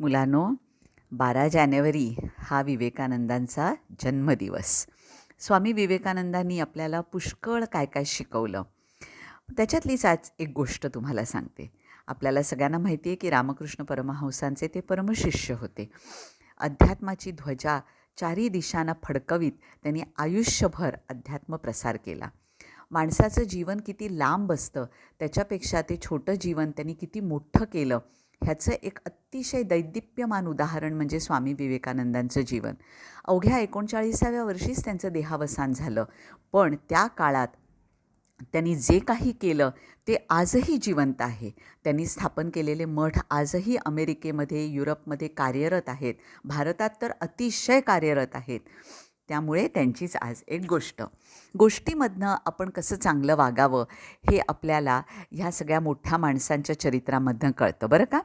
मुलांनो बारा जानेवारी हा विवेकानंदांचा जन्मदिवस. स्वामी विवेकानंदांनी आपल्याला पुष्कळ काय काय शिकवलं? त्याच्यातलीच आज एक गोष्ट तुम्हाला सांगते. आपल्याला सगळ्यांना माहिती आहे की रामकृष्ण परमहंसांचे ते परमशिष्य होते. अध्यात्माची ध्वजा चारी दिशांना फडकवीत त्यांनी आयुष्यभर अध्यात्म प्रसार केला. माणसाचं जीवन किती लांब असतं त्याच्यापेक्षा ते छोटं जीवन त्यांनी किती मोठं केलं ह्याचं एक अतिशय दैदिप्यमान उदाहरण म्हणजे स्वामी विवेकानंदांचं जीवन. अवघ्या एकोणचाळीसाव्या वर्षीच त्यांचं देहावसान झालं. पण त्या काळात त्यांनी जे काही केलं ते आजही जिवंत आहे. त्यांनी स्थापन केलेले मठ आजही अमेरिकेमध्ये युरोपमध्ये कार्यरत आहेत. भारतात तर अतिशय कार्यरत आहेत. त्यामुळे त्यांचीच आज एक गोष्ट. गोष्टीमधनं आपण कसं चांगलं वागावं हे आपल्याला ह्या सगळ्या मोठ्या माणसांच्या चरित्रामधनं कळतं बरं का?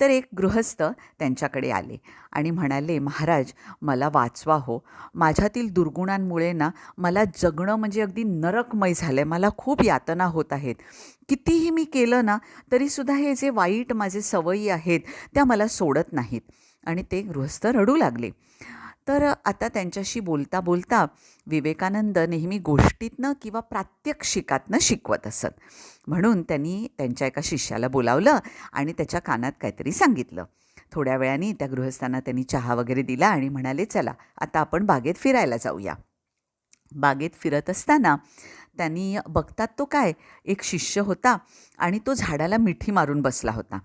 तर एक गृहस्थ त्यांच्याकडे आले आणि म्हणाले महाराज मला वाचवा हो. माझ्यातील दुर्गुणांमुळे ना मला जगणं म्हणजे अगदी नरकमय झालं आहे मला खूप यातना होत आहेत. कितीही मी केलं ना तरीसुद्धा हे जे वाईट माझे सवयी आहेत त्या मला सोडत नाहीत. आणि ते गृहस्थ रडू लागले. तर आता त्यांच्याशी बोलता बोलता विवेकानंद नेहमी गोष्टीतनं किंवा प्रात्यक्षिकातनं शिकवत असत. म्हणून त्यांनी त्यांच्या एका शिष्याला बोलावलं आणि त्याच्या कानात काहीतरी सांगितलं. थोड्या वेळाने त्या गृहस्थांना त्यांनी चहा वगैरे दिला आणि म्हणाले चला आता आपण बागेत फिरायला जाऊया. बागेत फिरत असताना त्यांनी बघतात तो काय एक शिष्य होता आणि तो झाडाला मिठी मारून बसला होता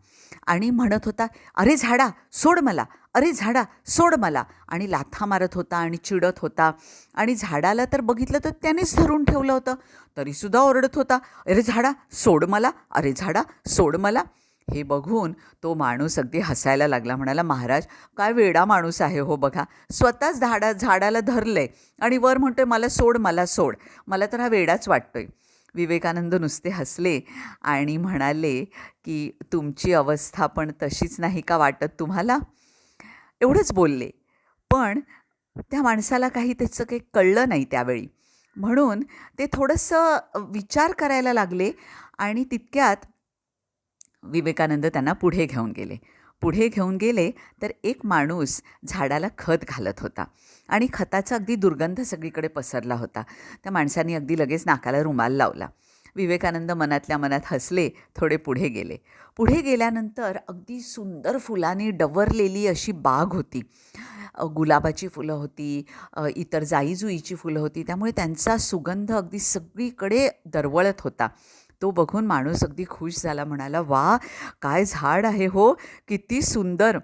आणि म्हणत होता अरे झाडा सोड मला अरे झाडा सोड मला. आणि लाथा मारत होता आणि चिडत होता. आणि झाडाला तर बघितलं तर त्यानेच धरून ठेवलं होतं. तरीसुद्धा ओरडत होता. अरे झाडा सोड मला. अरे झाडा सोड मला. हे बघून तो माणूस अगदी हसायला लागला. म्हणाला महाराज काय वेडा माणूस आहे हो बघा. स्वतःच झाडा झाडाला धरलंय. आणि वर म्हणतोय मला सोड मला सोड. मला तर हा वेडाच वाटतोय. विवेकानंद नुसते हसले आणि म्हणाले की तुमची अवस्था पण तशीच नाही का वाटत तुम्हाला? एवढंच बोलले. पण त्या माणसाला काही त्याचं काही कळलं नाही त्यावेळी. म्हणून ते थोडंसं विचार करायला लागले आणि तितक्यात विवेकानंद त्यांना पुढे घेऊन गेले. पुढे घेऊन गेले तर एक माणूस झाडाला खत घालत होता आणि खताचा अगदी दुर्गंध सगळीकडे पसरला होता. त्या माणसाने अगदी लगेच नाकाला रुमाल लावला. विवेकानंद मनातल्या मनात हसले थोडे पुढे गेले. पुढे गेल्यानंतर अगदी सुंदर फुलांनी डवरलेली अशी बाग होती. गुलाबाची फुलं होती इतर जाईजुईची फुलं होती. त्यामुळे त्यांचा सुगंध अगदी सगळीकडे दरवळत होता. तो बघून माणूस अगदी खुश झाला म्हणाला वा काय झाड आहे हो किती सुंदर.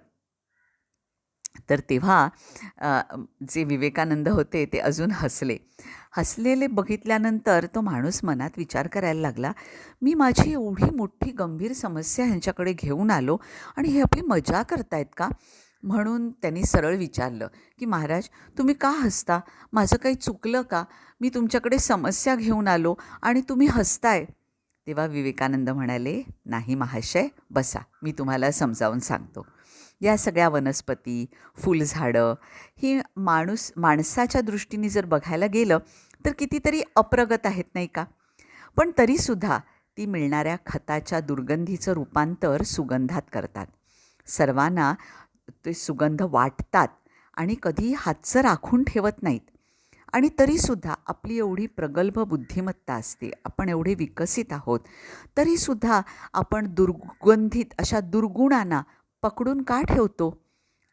तर तेव्हा जे विवेकानंद होते ते अजून हसले. हसलेले बघितल्यानंतर तो माणूस मनात विचार करायला लागला मी माझी एवढी मोठी गंभीर समस्या ह्यांच्याकडे घेऊन आलो आणि हे आपली मजा करतायत का? म्हणून त्यांनी सरळ विचारलं की महाराज तुम्ही का हसता? माझं काही चुकलं का? मी तुमच्याकडे समस्या घेऊन आलो आणि तुम्ही हसताय. तेव्हा विवेकानंद म्हणाले नाही महाशय बसा मी तुम्हाला समजावून सांगतो. या सगळ्या वनस्पती फुलझाडं ही माणूस माणसाच्या दृष्टीने जर बघायला गेलं तर कितीतरी अप्रगत आहेत नाही का? पण तरीसुद्धा ती मिळणाऱ्या खताच्या दुर्गंधीचं रूपांतर सुगंधात करतात. सर्वांना ते सुगंध वाटतात आणि कधी हातचं राखून ठेवत नाहीत. आणि तरीसुद्धा आपली एवढी प्रगल्भ बुद्धिमत्ता असते आपण एवढे विकसित आहोत तरीसुद्धा आपण दुर्गंधित अशा दुर्गुणांना पकडून का ठेवतो?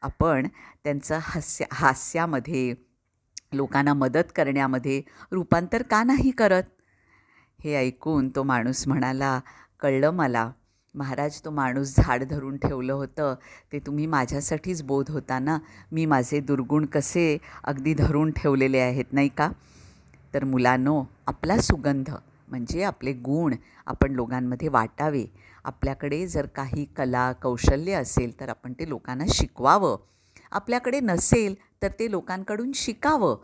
आपण त्यांचं हास्य हास्यामध्ये लोकांना मदत करण्यामध्ये रूपांतर का नाही करत? हे ऐकून तो माणूस म्हणाला कळलं मला. महाराज तो माणूस झाड धरून ठेवलं होतं. ते तुम्ही माझ्यासाठीच बोध होता ना? मी माझे दुर्गुण कसे अगदी धरून ठेवलेले आहेत नाही का? तर मुलांनो आपला सुगंध म्हणजे आपले गुण आपण लोकांमध्ये वाटावे. आपल्याकडे जर काही कला कौशल्य असेल तर आपण ते लोकांना शिकवावं. आपल्याकडे नसेल तर ते लोकांकडून शिकावं.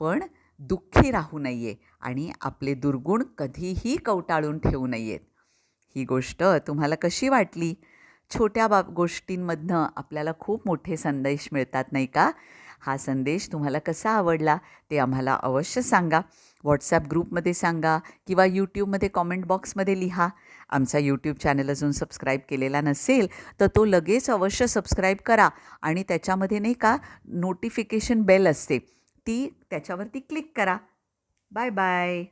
पण दुःखी राहू नये आणि आपले दुर्गुण कधीही कवटाळून ठेवू नयेत ही गोष्ट तुम्हाला कशी वाटली? छोट्या बाब गोष्टींमधनं आपल्याला खूप मोठे संदेश मिळतात नाही का? हा संदेश तुम्हाला कसा आवडला ते आम्हाला अवश्य सांगा. व्हॉट्सॲप ग्रुपमध्ये सांगा किंवा यूट्यूबमध्ये कॉमेंट बॉक्समध्ये लिहा. आमचा यूट्यूब चॅनल अजून सबस्क्राईब केलेला नसेल तर तो लगेच अवश्य सबस्क्राईब करा आणि त्याच्यामध्ये नाही का नोटिफिकेशन बेल असते. ती त्याच्यावरती क्लिक करा. Bye bye